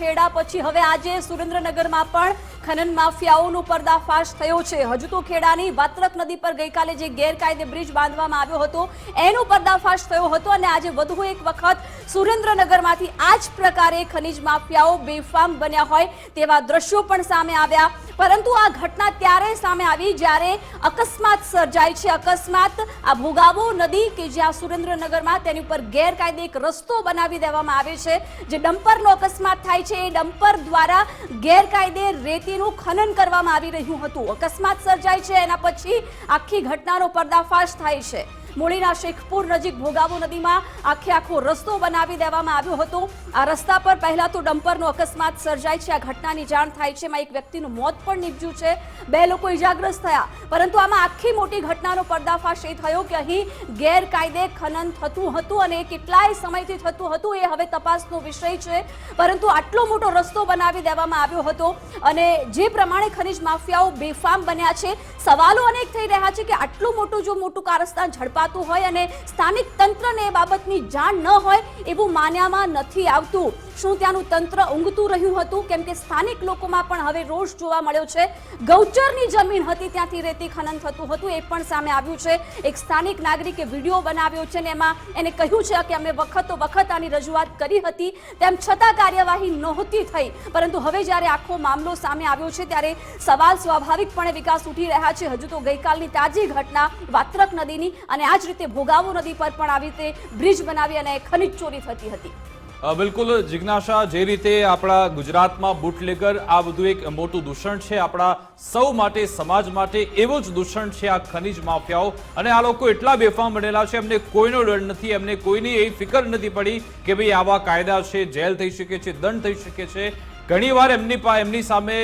ખેડા પછી હવે આજે સુરેન્દ્રનગરમાં પણ ખનન માફિયાઓનો પર્દાફાશ થયો છે. હજુ તો ખેડાની વાત્રક નદી પર ગઈકાલે જે ગેરકાયદે બ્રિજ બાંધવામાં આવ્યો હતો, એનો પર્દાફાશ થયો હતો અને આજે વધુ એક વખત સુરેન્દ્રનગરમાંથી આ જ પ્રકારે ખનીજ માફિયાઓ બેફામ બન્યા હોય તેવા દ્રશ્યો પણ સામે આવ્યા. પરંતુ આ ઘટના ત્યારે સામે આવી જ્યારે અકસ્માત સર્જાય છે. અકસ્માત આ ભોગાવો નદી કે જ્યાં સુરેન્દ્રનગરમાં તેની ઉપર ગેરકાયદે એક રસ્તો બનાવી દેવામાં આવે છે, જે ડમ્પરનો અકસ્માત થાય છે, એ ડમ્પર દ્વારા ગેરકાયદે રેતીનું ખનન કરવામાં આવી રહ્યું હતું. અકસ્માત સર્જાય છે, એના પછી આખી ઘટનાનો પર્દાફાશ થાય છે. મૂળીના શેખપુર નજીક ભોગાવો નદીમાં આખે આખો રસ્તો બનાવી દેવામાં આવ્યો હતો. આ રસ્તા પર પહેલા તો ડમ્પરનો અકસ્માત સર્જાય છે. આ ઘટનાની જાણ થાય છે. એમાં એક વ્યક્તિનું મોત પણ નીપજ્યું છે. બે લોકો ઇજાગ્રસ્ત થયા. પરંતુ આમાં આખી મોટી ઘટનાનો પર્દાફાશ એ થયો કે અહીં ગેરકાયદે ખનન થતું હતું અને કેટલાય સમયથી થતું હતું એ હવે તપાસનો વિષય છે. પરંતુ આટલો મોટો રસ્તો બનાવી દેવામાં આવ્યો હતો અને જે પ્રમાણે ખનીજ માફિયાઓ બેફામ બન્યા છે. સવાલો અનેક થઈ રહ્યા છે કે આટલું મોટું જો મોટું કારસ્તાન ઝડપાતું હોય અને સ્થાનિક તંત્રને એ બાબતની જાણ ન હોય એવું માન્યામાં નથી આવતું. શું ત્યાંનું તંત્ર ઊંઘતું રહ્યું હતું? કેમ કે સ્થાનિક લોકોમાં પણ હવે રોષ જોવા મળ્યો છે. ગૌચરની જમીન હતી, ત્યાંથી રેતી ખનન થતું હતું. એ પણ સામે આવ્યું છે. એક સ્થાનિક નાગરિકે વીડિયો બનાવ્યો છે ને એમાં એને કહ્યું છે કે અમે વખતો વખત આની રજૂઆત કરી હતી. તેમ છતાં કાર્યવાહી નહોતી થઈ. પરંતુ હવે જ્યારે આખો મામલો સામે આવ્યો છે, ત્યારે સવાલ સ્વાભાવિકપણે વિકાસ ઉઠી રહ્યા છે. હજુ તો ગઈકાલની તાજી ઘટના વાત્રક નદીની અને આ જ રીતે ભોગાવો નદી પર પણ આવી રીતે બ્રિજ બનાવી અને ખનિજ ચોરી થતી હતી. બિલકુલ જિજ્ઞાસા, જે રીતે આપણા ગુજરાતમાં બુટલેગર, આ બધું એક મોટું દૂષણ છે. આપણા સૌ માટે, સમાજ માટે એવું જ દૂષણ છે આ ખનિજ માફિયાઓ. અને આ લોકો એટલા બેફામ બનેલા છે, એમને કોઈનો ડર નથી, એમને કોઈની એવી ફિકર નથી પડી કે ભાઈ આવા કાયદા છે, જેલ થઈ શકે છે, દંડ થઈ શકે છે. ઘણીવાર એમની એમની સામે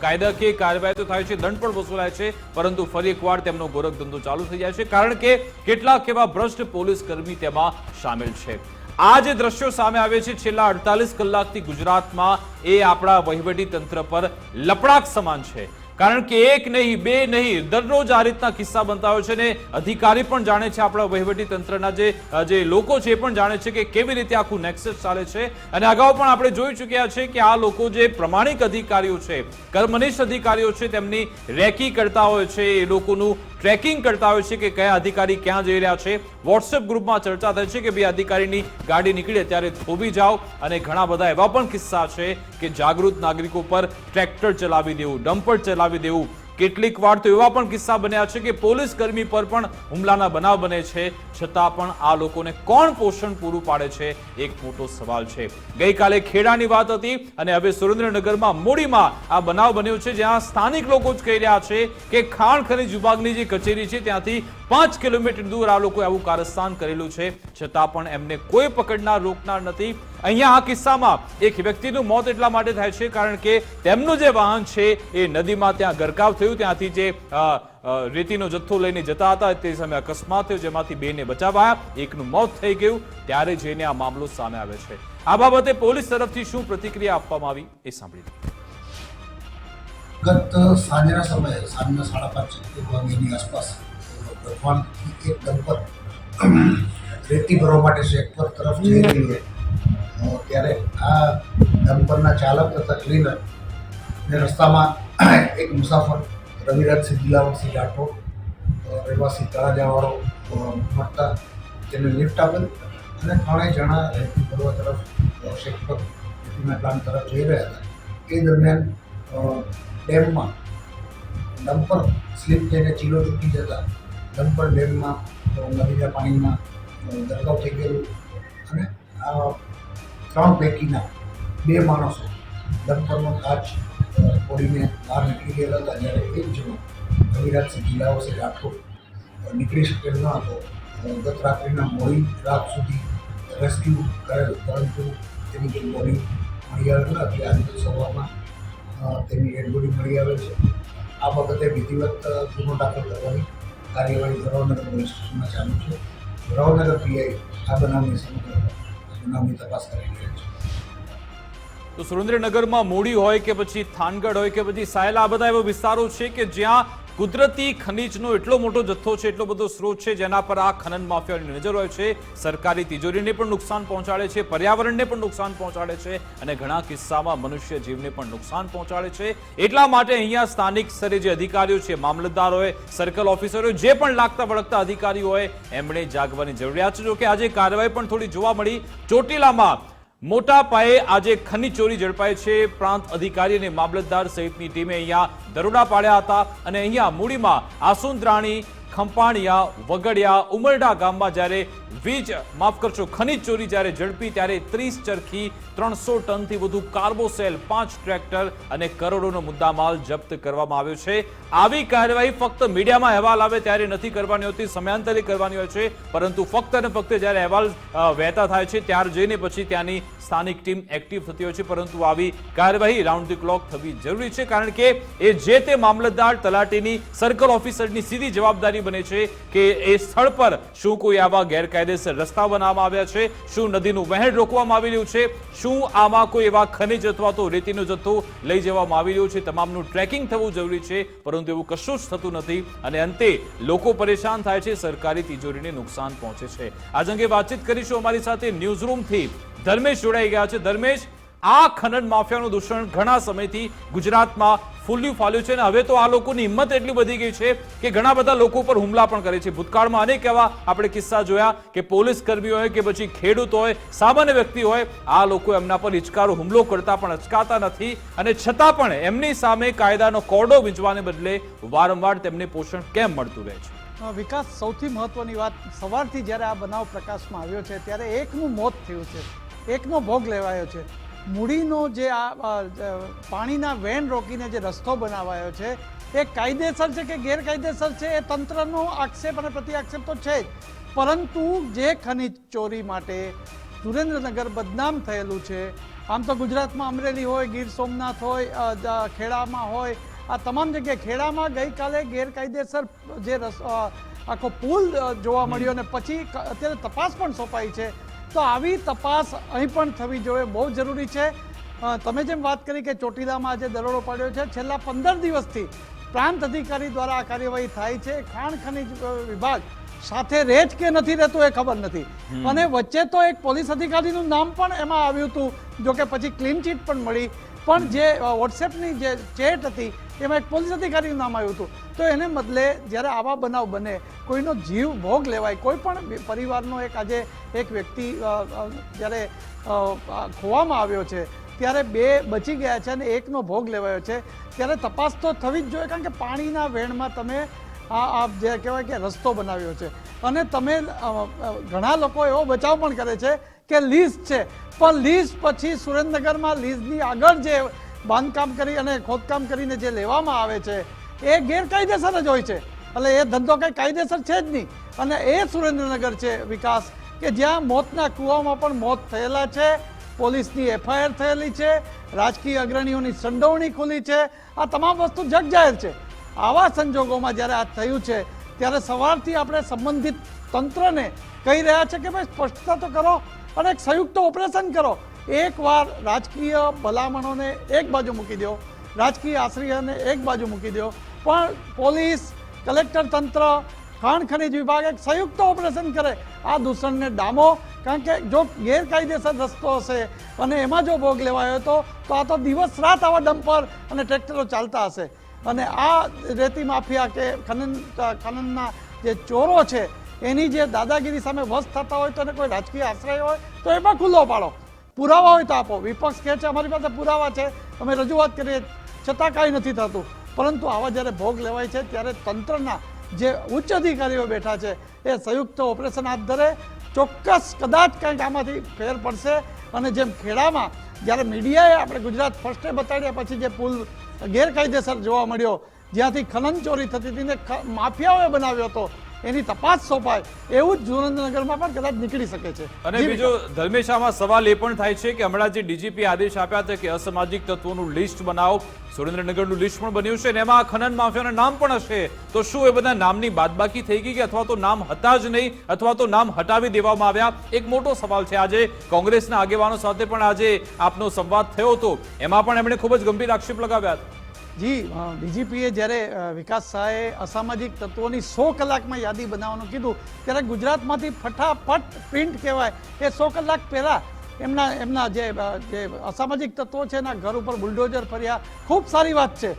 કાયદાકીય કાર્યવાહી તો થાય છે, દંડ પણ વસૂલાય છે, પરંતુ ફરી એકવાર તેમનો ગોરખ ધંધો ચાલુ થઈ જાય છે, કારણ કે કેટલાક એવા ભ્રષ્ટ પોલીસ કર્મી તેમાં સામેલ છે. આ જે દ્રશ્યો સામે આવે છે, છેલ્લા અડતાલીસ કલાકથી ગુજરાતમાં એ આપણા વહીવટી તંત્ર પર લપડાક સમાન છે. કારણ કે એક નહીં, બે નહીં, દરરોજ આ રીતના કિસ્સા બનતા હોય છે ને અધિકારી પણ જાણે છે આપણા વહીવટી તંત્રના જે જે લોકો છે એ પણ જાણે છે કે કેવી રીતે આખું નેક્સસ ચાલે છે. અને અગાઉ પણ આપણે જોઈ ચૂક્યા છે કે આ લોકો જે પ્રમાણિક અધિકારીઓ છે, કર્મનિષ્ઠ અધિકારીઓ છે, તેમની રેકી કરતા હોય છે, એ લોકોનું ટ્રેકિંગ કરતા હોય છે કે કયા અધિકારી ક્યાં જઈ રહ્યા છે. વોટ્સએપ ગ્રુપમાં ચર્ચા થાય છે કે ભાઈ અધિકારીની ગાડી નીકળે ત્યારે થોભી જાઓ અને ઘણા બધા એવા પણ કિસ્સા છે કે જાગૃત નાગરિકો પર ટ્રેક્ટર ચલાવી દેવું, ડમ્પર ચલાવી દેવું કેટલીક વાર તો એવા પણ કિસ્સા બન્યા છે કે પોલીસ કર્મી પર પણ હુમલાના બનાવ બને છે. છતાં પણ આ લોકોને કોણ પોષણ પૂરું પાડે છે? એક મોટો સવાલ છે. ગઈકાલે ખેડાની વાત હતી અને હવે સુરેન્દ્રનગરમાં મૂડીમાં આ બનાવ બન્યો છે. જ્યાં સ્થાનિક લોકો જ કહી રહ્યા છે કે ખાણ ખનીજ વિભાગની જે કચેરી છે ત્યાંથી પાંચ કિલોમીટર દૂર આ લોકોએ આવું કારસ્તાન કરેલું છે. છતાં પણ એમને કોઈ પકડનાર રોકનાર નથી. અહીંયા આ કિસ્સામાં એક વ્યક્તિનું મોત એટલા માટે થાય છે કારણ કે તેમનું જે વાહન છે એ નદીમાં ત્યાં ગરકાવ થયું. ત્યાંથી જે રેતીનો જથ્થો લઈને જતા હતા તે સમયે અકસ્માત થયો જેમાંથી બેને બચાવાયા. એકનું મોત થઈ ગયું. ત્યારે જઈને આ મામલો સામે આવે છે. આ બાબતે પોલીસ તરફથી શું પ્રતિક્રિયા આપવામાં આવી એ સાંભળી ગત સાંજના સમયે, સાંજના સાડા પાંચ વાગ્યાની આસપાસ ભગવાન એક દંપત રેતી ભરવા માટે શેખપર તરફ જઈ રહી આ ડમ્પરના ચાલક તથા ક્લીનર ને રસ્તામાં એક મુસાફર રવિરાજસિંહ દિલાવરસિંહ રાઠોડ રહેવાસી તળાજાવાળો મળતા તેને લિફ્ટ આપેલ અને ત્રણેય જણા રેતી ભરવા તરફ અ, શેખપર રેતીના તરફ જઈ રહ્યા હતા. એ દરમિયાન ડેમમાં ડમ્પર સ્લીપ થઈને ચીલો ચૂકી જતા ડમ્પર ડેમમાં નદીના પાણીમાં ધરકાવ થઈ ગયેલું અને આ ત્રણ પૈકીના બે માણસો ડમ્પરનો કાચ ફોડીને બહાર નીકળી ગયેલા હતા જ્યારે એક જણો રવિરાજસિંહ જિલ્લાઓથી રાઠોડ અ, નીકળી શકેલ ન હતો. ગત રાત્રિના મોડી રાત સુધી રેસ્ક્યુ કરેલ. પરંતુ તેની જે બોડી મળી આવેલ ન હતી. આજે સવારમાં તેની ડેડ મળી આવે છે. આ બાબતે વિધિવત ગુનો દાખલ કરવાની કાર્યવાહી ધરાવનગર પોલીસ સ્ટેશનમાં ચાલુ છે. ધરાવનગર પીઆઈ આ બનાવની સમગ્ર બનાવની તપાસ કરી રહ્યા છે. તો સુરેન્દ્રનગરમાં મૂડી હોય કે પછી થાનગઢ હોય કે પછી સાયલા, આ બધા એવા વિસ્તારો છે કે જ્યાં કુદરતી ખનીજનો એટલો મોટો જથ્થો છે, એટલો બધો સ્ત્રોત છે, જેના પર આ ખનન માફિયાની નજર હોય છે. સરકારી તિજોરીને પણ નુકસાન પહોંચાડે છે, પર્યાવરણને પણ નુકસાન પહોંચાડે છે અને ઘણા કિસ્સામાં મનુષ્ય જીવને પણ નુકસાન પહોંચાડે છે. એટલા માટે અહીંયા સ્થાનિક સ્તરે જે અધિકારીઓ છે મામલતદાર હોય સર્કલ ઓફિસર હોય જે પણ લાગતા વળગતા અધિકારીઓ હોય એમણે જાગવાની જરૂરિયાત છે. જો કે આજે કાર્યવાહી પણ થોડી જોવા મળી. ચોટીલામાં મોટા પાયે આજે ખનીજ ચોરી ઝડપાય છે. પ્રાંત અધિકારી અને મામલતદાર સહિતની ટીમે અહીંયા દરોડા પાડ્યા હતા અને અહીંયા મૂડીમાં આસુંદરાણી ખંપાણિયા, વગડિયા, ઉમરડા ગામમાં જ્યારે વીજ માફ કરશો, ખનીજ ચોરી જ્યારે ઝડપી, ત્યારે ત્રીસ ચરખી, ત્રણસો ટનથી વધુ કાર્બોસેલ, પાંચ ટ્રેક્ટર અને કરોડોનો મુદ્દામાલ જપ્ત કરવામાં આવ્યો છે. આવી કાર્યવાહી ફક્ત મીડિયામાં અહેવાલ આવે ત્યારે નથી કરવાની હોતી, સમયાંતરે કરવાની હોય છે. પરંતુ ફક્ત અને ફક્ત જ્યારે અહેવાલ વહેતા થાય છે, ત્યાર જઈને પછી ત્યાંની સ્થાનિક ટીમ એક્ટિવ થતી હોય છે. પરંતુ આવી કાર્યવાહી રાઉન્ડ ધી ક્લોક થવી જરૂરી છે, કારણ કે એ જે તે મામલતદાર તલાટીની, સર્કલ ઓફિસરની સીધી જવાબદારી બને છે કે એ સ્થળ પર શું કોઈ આવા ગેરકાયદેસર રસ્તા બનાવવામાં આવ્યા છે, શું નદીનું વહેણ રોકવામાં આવી રહ્યું છે, શું આમાં કોઈ એવા ખનિજ અથવા તો રેતીનો જથ્થો લઈ જવામાં આવી રહ્યો છે, તમામનું ટ્રેકિંગ થવું જરૂરી છે, પરંતુ એવું કશું જ થતું નથી અને અંતે લોકો પરેશાન થાય છે, સરકારી તિજોરીને નુકસાન પહોંચે છે. આજ અંગે વાતચીત કરીશું અમારી સાથે ન્યૂઝરૂમથી ધર્મેશ જોડાઈ ગયા છે. ધર્મેશ આ ખનન માફિયાનું દૂષણ ઘણા સમયથી ગુજરાતમાં ફૂલ્યું ફાલ્યું છે અને હવે તો આ લોકોની હિંમત એટલી વધી ગઈ છે કે ઘણા બધા લોકો પર હુમલા પણ કરે છે. ભૂતકાળમાં અનેક એવા આપણે કિસ્સા જોયા કે પોલીસ કર્મી હોય કે પછી ખેડૂત હોય, સામાન્ય વ્યક્તિ હોય, આ લોકો એમના પર હિચકારો હુમલો કરતા પણ અચકાતા નથી અને છતાં પણ એમની સામે કાયદાનો કોરડો વીંચવાને બદલે વારંવાર તેમને પોષણ કેમ મળતું રહે છે? વિકાસ સૌથી મહત્વની વાત સવારથી જ્યારે આ બનાવ પ્રકાશમાં આવ્યો છે, ત્યારે એકનું મોત થયું છે. એકનો ભોગ લેવાયો છે. મૂડીનો જે આ પાણીના વેન રોકીને જે રસ્તો બનાવાયો છે એ કાયદેસર છે કે ગેરકાયદેસર છે એ તંત્રનો આક્ષેપ અને પ્રતિ આક્ષેપ તો છે જ. પરંતુ જે ખનિજ ચોરી માટે સુરેન્દ્રનગર બદનામ થયેલું છે આમ તો ગુજરાતમાં અમરેલી હોય ગીર સોમનાથ હોય ખેડામાં હોય આ તમામ જગ્યાએ ખેડામાં ગઈકાલે ગેરકાયદેસર જે રસ આખો પુલ જોવા મળ્યો અને પછી અત્યારે તપાસ પણ સોંપાઈ છે તો આવી તપાસ અહીં પણ થવી જોઈએ બહુ જરૂરી છે. તમે જેમ વાત કરી કે ચોટીલામાં આજે દરોડો પડ્યો છે છેલ્લા પંદર દિવસથી પ્રાંત અધિકારી દ્વારા આ કાર્યવાહી થાય છે. ખાણ ખનિજ વિભાગ સાથે જ કે નથી રહેતું એ ખબર નથી. અને વચ્ચે તો એક પોલીસ અધિકારીનું નામ પણ એમાં આવ્યું હતું જો કે પછી ક્લીન ચીટ પણ મળી. પણ જે વોટ્સએપની જે ચેટ હતી, એમાં એક પોલીસ અધિકારીનું નામ આવ્યું હતું. તો એને બદલે જ્યારે આવા બનાવ બને, કોઈનો જીવ ભોગ લેવાય, કોઈ પણ પરિવારનો એક આજે એક વ્યક્તિ જ્યારે ખોવામાં આવ્યો છે, ત્યારે બે બચી ગયા છે અને એકનો ભોગ લેવાયો છે, ત્યારે તપાસ તો થવી જ જોઈએ, કારણ કે પાણીના વેણમાં તમે આ આ જે કહેવાય કે રસ્તો બનાવ્યો છે. અને તમે ઘણા લોકો એવો બચાવ પણ કરે છે કે લીઝ છે. પણ લીઝ પછી સુરેન્દ્રનગરમાં લીઝની આગળ જે બાંધકામ કરી અને ખોદકામ કરીને જે લેવામાં આવે છે, એ ગેરકાયદેસર જ હોય છે. એટલે એ ધંધો કંઈ કાયદેસર છે જ નહીં. અને એ સુરેન્દ્રનગર છે વિકાસ કે જ્યાં મોતના કૂવામાં પણ મોત થયેલા છે, પોલીસની એફઆઈઆર થયેલી છે, રાજકીય અગ્રણીઓની સંડોવણી ખુલી છે, આ તમામ વસ્તુ જગજાહેર છે. આવા સંજોગોમાં જ્યારે આ થયું છે, ત્યારે સવારથી આપણે સંબંધિત તંત્રને કહી રહ્યા છે કે ભાઈ સ્પષ્ટતા તો કરો અને એક સંયુક્ત ઓપરેશન કરો. એકવાર રાજકીય ભલામણોને એક બાજુ મૂકી દો, રાજકીય આશ્રયને એક બાજુ મૂકી દો. પણ પોલીસ, કલેક્ટર તંત્ર, ખાણ ખનીજ વિભાગ એક સંયુક્ત ઓપરેશન કરે. આ દૂષણને ડામો, કારણ કે જો ગેરકાયદેસર રસ્તો હશે અને એમાં જો ભોગ લેવાયો હતો તો આ તો દિવસ રાત આવા ડમ્પર અને ટ્રેક્ટરો ચાલતા હશે. અને આ રેતી માફિયા કે ખનન ખનનના જે ચોરો છે એની જે દાદાગીરી સામે વશ થતા હોય તો એને કોઈ રાજકીય આશ્રય હોય તો એમાં ખુલ્લો પાડો. પુરાવા હોય તો આપો. વિપક્ષ કહે છે, અમારી પાસે પુરાવા છે. અમે રજૂઆત કરીએ. છતાં કાંઈ નથી થતું. પરંતુ આવા જ્યારે ભોગ લેવાય છે, ત્યારે તંત્રના જે ઉચ્ચ અધિકારીઓ બેઠા છે, એ સંયુક્ત ઓપરેશન હાથ ધરે. ચોક્કસ કદાચ કંઈક આમાંથી ફેર પડશે. અને જેમ ખેડામાં જ્યારે મીડિયાએ આપણે ગુજરાત ફર્સ્ટે બતાડ્યા, પછી જે પુલ ગેરકાયદેસર જોવા મળ્યો, જ્યાંથી ખનન ચોરી થતી હતી ને માફિયાઓએ બનાવ્યો હતો એની તપાસ સોંપાય એવું જ સુરેન્દ્રનગરમાં પણ કદાચ નીકળી શકે છે. અને બીજો ધર્મેશામાં સવાલ એ પણ થાય છે કે હમણાં જે ડીજીપી આદેશ આપ્યા હતા કે અસામાજિક તત્વોનું લિસ્ટ બનાવો સુરેન્દ્રનગરનું લિસ્ટ પણ બન્યું છે અને એમાં ખનન માફિયાના નામ પણ હશે. તો શું એ બધા નામની બાદબાકી થઈ ગઈ કે અથવા તો નામ હતા જ નહીં અથવા તો નામ હટાવી દેવામાં આવ્યા? એક મોટો સવાલ છે આજે. કોંગ્રેસના આગેવાનો સાથે પણ આજે આપનો સંવાદ થયો હતો. એમાં પણ એમણે ખૂબ જ ગંભીર આક્ષેપ લગાવ્યા હતા. જી ડીજીપીએ જ્યારે વિકાસ શાહે અસામાજિક તત્વોની સો કલાકમાં યાદી બનાવવાનું કીધું, ત્યારે ગુજરાતમાંથી ફટાફટ પ્રિન્ટ કહેવાય. એ સો કલાક પહેલાં એમના એમના જે જે અસામાજિક તત્વો છે એના ઘર ઉપર બુલડોઝર ફર્યા. ખૂબ સારી વાત છે.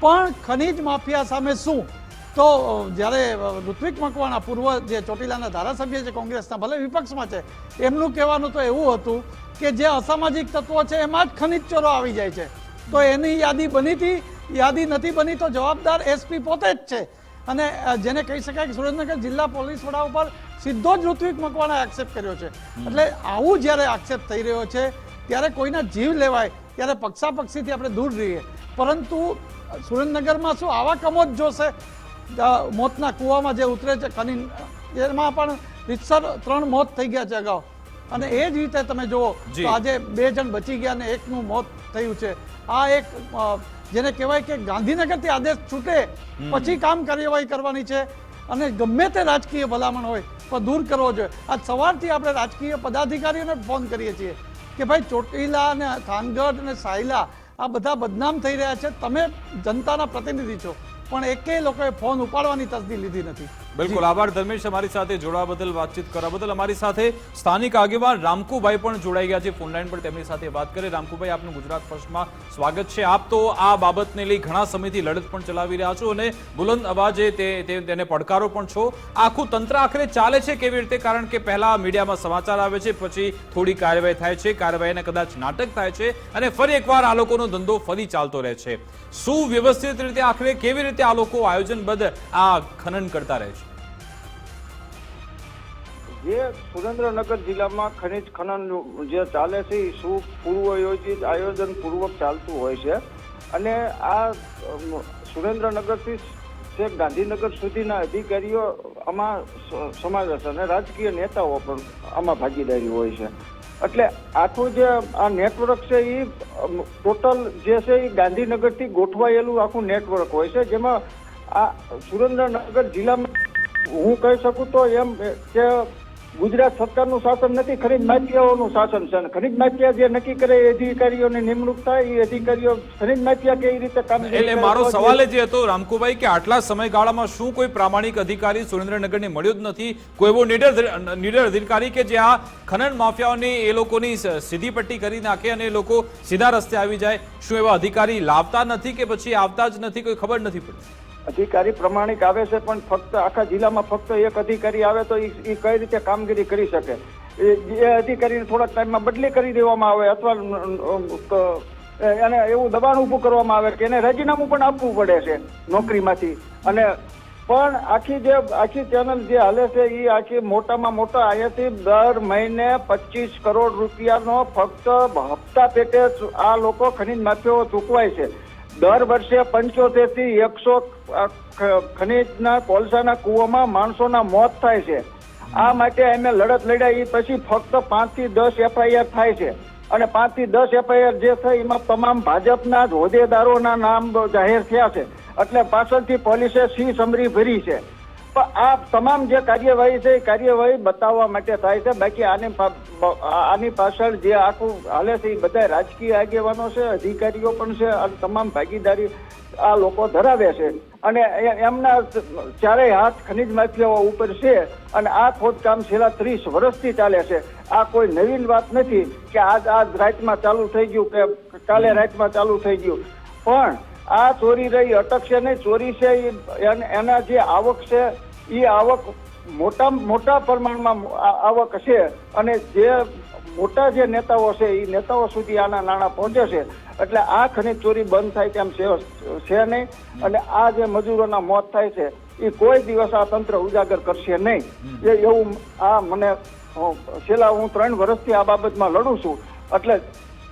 પણ ખનીજ માફિયા સામે શું? તો જ્યારે ઋત્વિક મકવાણા પૂર્વ જે ચોટીલાના ધારાસભ્ય છે કોંગ્રેસના, ભલે વિપક્ષમાં છે, એમનું કહેવાનું તો એવું હતું કે જે અસામાજિક તત્વો છે એમાં જ ખનીજ ચોરો આવી જાય છે. તો એની યાદી બની હતી યાદી નથી બની તો જવાબદાર એસપી પોતે જ છે. અને જેને કહી શકાય કે સુરેન્દ્રનગર જિલ્લા પોલીસ વડા ઉપર સીધો જ ઋત્વિક મકવાણા આક્ષેપ કર્યો છે. એટલે આવું જ્યારે આક્ષેપ થઈ રહ્યો છે ત્યારે કોઈના જીવ લેવાય ત્યારે પક્ષાપક્ષીથી આપણે દૂર રહીએ. પરંતુ સુરેન્દ્રનગરમાં શું આવા કમોત જોશે? મોતના કૂવામાં જે ઉતરે છે ખનીન એમાં પણ રીતસર ત્રણ મોત થઈ ગયા છે અગાઉ. અને એ જ રીતે તમે જુઓ જી. આજે બે જણ બચી ગયા અને એકનું મોત થયું છે. આ એક જેને કહેવાય કે ગાંધીનગરથી આદેશ છૂટે પછી કામ કાર્યવાહી કરવાની છે. અને ગમે તે રાજકીય ભલામણ હોય પણ દૂર કરવો જોઈએ. આજ સવારથી આપણે રાજકીય પદાધિકારીઓને ફોન કરીએ છીએ કે ભાઈ ચોટીલા અને થાનગઢ અને સાયલા આ બધા બદનામ થઈ રહ્યા છે. તમે જનતાના પ્રતિનિધિ છો. પણ એકેય લોકોએ ફોન ઉપાડવાની તસદી લીધી નથી. બિલકુલ આભાર ધર્મેશ અમારી સાથે જોડાવા બદલ વાતચીત કરવા બદલ. અમારી સાથે સ્થાનિક આગેવાન રામકુભાઈ પણ જોડાઈ ગયા છે ફોનલાઈન પર. તેમની સાથે વાત કરી. રામકુભાઈ આપનું ગુજરાત ફર્સ્ટમાં સ્વાગત છે. આપ તો આ બાબતને લઈ ઘણા સમયથી લડત પણ ચલાવી રહ્યા છો અને બુલંદ અવાજે તેને પડકારો પણ છો. આખું તંત્ર આખરે ચાલે છે કેવી રીતે? કારણ કે પહેલા મીડિયામાં સમાચાર આવે છે પછી થોડી કાર્યવાહી થાય છે. કાર્યવાહીને કદાચ નાટક થાય છે અને ફરી એકવાર આ લોકોનો ધંધો ફરી ચાલતો રહે છે. સુવ્યવસ્થિત રીતે આખરે કેવી રીતે આ લોકો આયોજનબદ્ધ આ ખનન કરતા રહે છે? જે સુરેન્દ્રનગર જિલ્લામાં ખનિજ ખનન જે ચાલે છે એ પૂર્વ યોજિત આયોજન પૂર્વક ચાલતું હોય છે. અને આ સુરેન્દ્રનગરથી જે ગાંધીનગર સુધીના અધિકારીઓ આમાં સમાજ હશે અને રાજકીય નેતાઓ પણ આમાં ભાગીદારી હોય છે. એટલે આખું જે આ નેટવર્ક છે એ ટોટલ જે છે એ ગાંધીનગરથી ગોઠવાયેલું આખું નેટવર્ક હોય છે, જેમાં આ સુરેન્દ્રનગર જિલ્લામાં હું કહી શકું તો એમ, કે ગુજરાત સરકારનું શાસન નથી ખરીદ માફિયાઓનું શાસન છે. ખરીદ માફિયા જે નક્કી કરે એ અધિકારીઓની નિમણૂક થાય એ અધિકારીઓ ખરીદ માફિયા કેવી રીતે કામ એટલે મારો સવાલ જે હતો રામકુભાઈ કે આટલા સમયગાળામાં શું કોઈ પ્રામાણિક અધિકારી સુરેન્દ્રનગરને મળ્યો જ નથી? કોઈ એવો નીડર નીડર અધિકારી કે જે આ ખનન માફિયાઓની એ લોકોની સીધી પટ્ટી કરી નાખે અને એ લોકો સીધા રસ્તે આવી જાય? શું એવા અધિકારી લાવતા નથી કે પછી આવતા જ નથી? કોઈ ખબર નથી પડતી. અધિકારી પ્રમાણિક આવે છે, પણ ફક્ત આખા જિલ્લામાં ફક્ત એક અધિકારી આવે તો એ કઈ રીતે કામગીરી કરી શકે? એ અધિકારીને થોડાક ટાઈમમાં બદલી કરી દેવામાં આવે અથવા એને એવું દબાણ ઊભું કરવામાં આવે કે એને રાજીનામું પણ આપવું પડે છે નોકરીમાંથી. અને પણ આખી જે આખી ચેનલ જે હાલે છે એ આખી મોટામાં મોટા અહીંયાથી દર મહિને પચીસ કરોડ રૂપિયાનો ફક્ત હપ્તા પેટે આ લોકો ખનીજ માફિયાઓ ચૂકવાય છે. દર વર્ષે પંચોતેરથી એકસો ખનીજના કોલસાના કૂવામાં માણસોના મોત થાય છે. આ માટે અમે લડત લડ્યા એ પછી ફક્ત પાંચથી દસ એફઆઈઆર થાય છે. અને પાંચથી દસ એફઆઈઆર જે થઈ એમાં તમામ ભાજપના જ હોદ્દેદારોના નામ જાહેર થયા છે. એટલે પાછળથી પોલીસે સી સમરી ભરી છે. આ તમામ જે કાર્યવાહી છે, એ કાર્યવાહી બતાવવા માટે થાય છે. બાકી આની આની પાછળ જે આખું હાલે છે, એ બધા રાજકીય આગેવાનો છે, અધિકારીઓ પણ છે, અને તમામ ભાગીદારી આ લોકો ધરાવે છે. અને એમના ચારેય હાથ ખનીજ માફિયાઓ ઉપર છે અને આ ખોદકામ છેલ્લા ત્રીસ વર્ષથી ચાલે છે. આ કોઈ નવીન વાત નથી કે આજ આજ રાતમાં ચાલુ થઈ ગયું કે કાલે રાતમાં ચાલુ થઈ ગયું. પણ આ ચોરી રહી અટકશે નહીં ચોરી છે એના જે આવક છે એ આવક મોટા મોટા પ્રમાણમાં આવક છે અને જે મોટા જે નેતાઓ છે એ નેતાઓ સુધી આના નાણાં પહોંચે છે. એટલે આ ખનીજ ચોરી બંધ થાય તેમ છે નહીં. અને આ જે મજૂરોના મોત થાય છે એ કોઈ દિવસ આ તંત્ર ઉજાગર કરશે નહીં. એ એવું આ મને છેલ્લા હું ત્રણ વર્ષથી આ બાબતમાં લડું છું. એટલે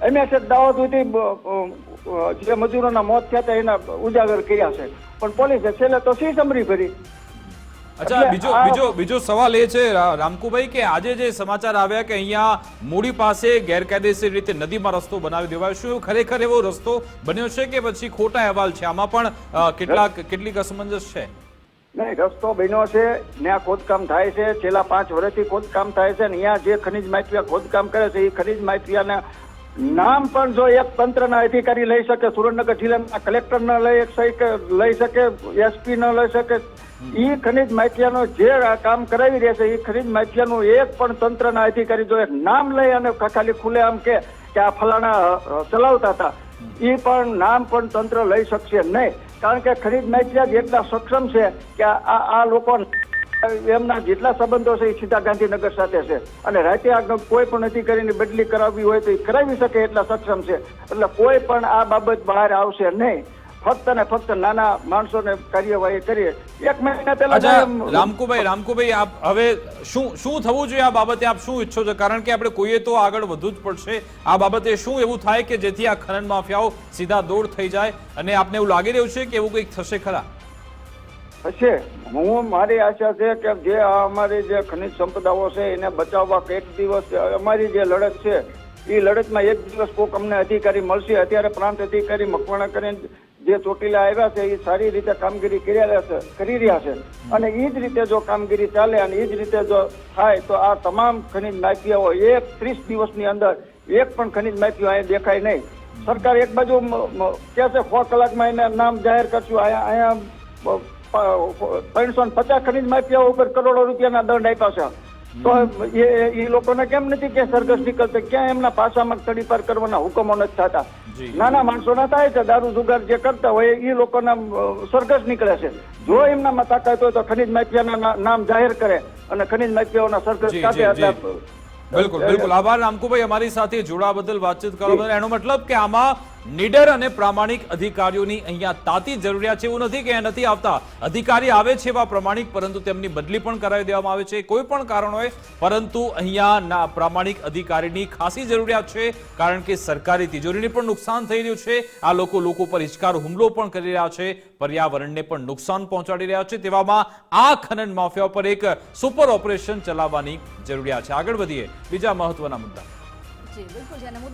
એમ છે દાવા સુધી જે મજૂરોના મોત થયા હતા એના ઉજાગર કર્યા છે. પણ પોલીસે છેલ્લે તો સી સમરી ભરી? અચ્છા બીજો બીજો બીજો સવાલ એ છે રામકુભાઈ કે આજે જે સમાચાર આવ્યા કે અહીંયા મૂડી પાસે ગેરકાયદેસર રીતે નદીમાં રસ્તો બનાવી દેવાયો શું ખરેખર એવો રસ્તો બન્યો છે કે પછી ખોટા અહેવાલ છે? આમાં પણ કેટલાક કેટલીક અસમંજસ છે? નહીં રસ્તો બન્યો છે ત્યાં ખોદકામ થાય છે છેલ્લા પાંચ વર્ષથી ખોદકામ થાય છે અને અહીંયા જે ખનીજ માફિયા ખોદકામ કરે છે એ ખનીજ માફિયાને નામ પણ જો એક તંત્રના અધિકારી લઈ શકે, સુરેન્દ્રનગર જિલ્લાના કલેક્ટર ન લઈ શકે લઈ શકે એસપી ન લઈ શકે એ ખનીજ માફિયાનો જે કામ કરાવી રહ્યા છે એ ખનીજ માફિયાનું એક પણ તંત્રના અધિકારી જો એક નામ લઈ અને ખાલી ખુલે આમ કે આ ફલાણા ચલાવતા હતા એ પણ નામ પણ તંત્ર લઈ શકશે નહીં. કારણ કે ખનીજ માફિયા જ એટલા સક્ષમ છે કે આ આ લોકો એમના જેટલા સંબંધો છે એ સીધા ગાંધીનગર સાથે છે. અને રાતે કોઈ પણ અધિકારીની બદલી કરાવવી હોય તો એ કરાવી શકે એટલા સક્ષમ છે. એટલે કોઈ પણ આ બાબત બહાર આવશે નહીં. ફક્ત ને ફક્ત નાના માણસોને કાર્યવાહી કરીએ. એક મહિના પહેલા રામકુભાઈ રામકુભાઈ આપ હવે શું શું થવું જોઈએ આ બાબતે? આપ શું ઈચ્છો છો? કારણ કે આપણે કોઈએ તો આગળ વધવું જ પડશે. આ બાબતે શું એવું થાય કે જેથી આ ખનન માફિયાઓ સીધા દોડ થઈ જાય? અને આપને એવું લાગી રહ્યું છે કે એવું કંઈક થશે ખરા? હશે. હું મારી આશા છે કે જે આ અમારી જે ખનિજ સંપદાઓ છે એને બચાવવા એક દિવસ અમારી જે લડત છે એ લડતમાં એક દિવસ કોક અમને અધિકારી મળશે. અત્યારે પ્રાંત અધિકારી મકવાણા કરીને જે ચોટીલા આવ્યા છે એ સારી રીતે કામગીરી કરી રહ્યા છે, કરી રહ્યા છે. અને એ જ રીતે જો કામગીરી ચાલે અને એ જ રીતે જો થાય, તો આ તમામ ખનિજ માફિયાઓ એક ત્રીસ દિવસની અંદર એક પણ ખનિજ માફિયો અહીંયા દેખાય નહીં. સરકાર એક બાજુ કહે છે, સો કલાકમાં એને નામ જાહેર કરશું. અહીંયા અહીંયા ત્રણસો પચાસ ખનીજ માફિયા ઉપર કરોડો રૂપિયાના દંડ આપ્યા છે. તો એ એ લોકોને કેમ નથી કે સરઘસ નીકળતા ક્યાં એમના પાસામાં તડીપાર કરવાના હુકમો નથી થતા. નાના માણસોના થાય છે દારૂ જુગાર જે કરતા હોય એ લોકોના સરઘસ નીકળે છે. જો એમનામાં તાકાત હોય તો ખનીજ માફિયાના નામ જાહેર કરે અને ખનીજ માફિયાઓના સરઘસ સાથે એટલે બિલકુલ બિલકુલ. આભાર રામકુભાઈ. અમારી સાથે જોડા બદલ વાતચીત કરવા બદલ. એનો મતલબ કે આમાં નીડર અને પ્રામાણિક અધિકારીઓની અહીંયા તાતી જરૂરિયાત છે એવું નથી કે નથી આવતા. અધિકારી આવે છે એવા પ્રામાણિક, પરંતુ તેમની બદલી પણ કરાવી દેવામાં આવે છે. કોઈ પણ કારણ હોય પરંતુ અહીંયા પ્રામાણિક અધિકારીની ખાસી જરૂરિયાત છે, કારણ કે સરકારી તિજોરીને પણ નુકસાન થઈ રહ્યું છે. આ લોકો લોકો પર હિચકાર હુમલો પણ કરી રહ્યા છે. પર્યાવરણને પણ નુકસાન પહોંચાડી રહ્યા છે. તેવામાં આ ખનન માફિયા પર એક સુપર ઓપરેશન ચલાવવાની જરૂરિયાત છે. આગળ વધીએ. બીજા મહત્વના મુદ્દા